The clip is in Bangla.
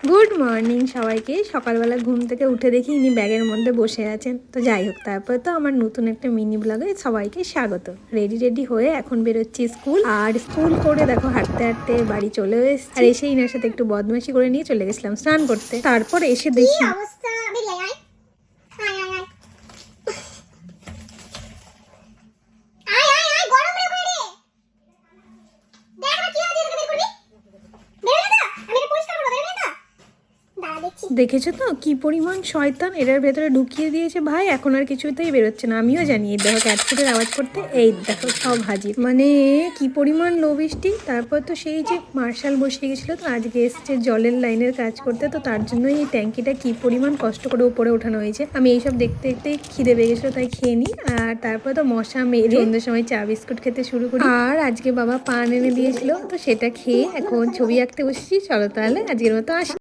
গুড মর্নিং সবাইকে। সকালবেলা ঘুম থেকে উঠে দেখি ইনি ব্যাগের মধ্যে বসে আছেন। তো যাই হোক, তারপর তো আমার নতুন একটা মিনি ব্লগে সবাইকে স্বাগত। রেডি রেডি হয়ে এখন বেরোচ্ছি স্কুল আর স্কুল করে দেখো হাঁটতে হাঁটতে বাড়ি চলে এসেছি। আর এসে ইনার সাথে একটু বদমাশি করে নিয়ে চলে গেছিলাম স্নান করতে। তারপর এসে দেখি দেখছি তো? কি পরিমাণ শয়তান? এটার ভেতরে ঢুকিয়ে দিয়েছে ভাই, এখন আর কিছুতেই বেরোচ্ছে না। আমিও জানি। এই দেখো, ক্যাটফুটের আওয়াজ করতে, এই দেখো, সব হাজির। মানে কি পরিমাণ লো বৃষ্টি। তারপর তো সেই যে মার্শাল বসে গেছিল তো, আজকে এসছে জলের লাইনের কাজ করতে। তো তার জন্যই এই ট্যাঙ্কিটা কি পরিমাণ কষ্ট করে উপরে ওঠানো হয়েছে। আমি এইসব দেখতে দেখতেই খিদে পেয়ে গেছিল, তাই খেয়ে নিই। আর তারপর তো মশা মেরে সন্ধ্যের সময় চা, বিস্কুট খেতে শুরু করি। আর আজকে বাবা পান এনে দিয়েছিল, তো সেটা খেয়ে এখন ছবি আঁকতে বসেছি। চলো তাহলে, আজকের মতো আসি।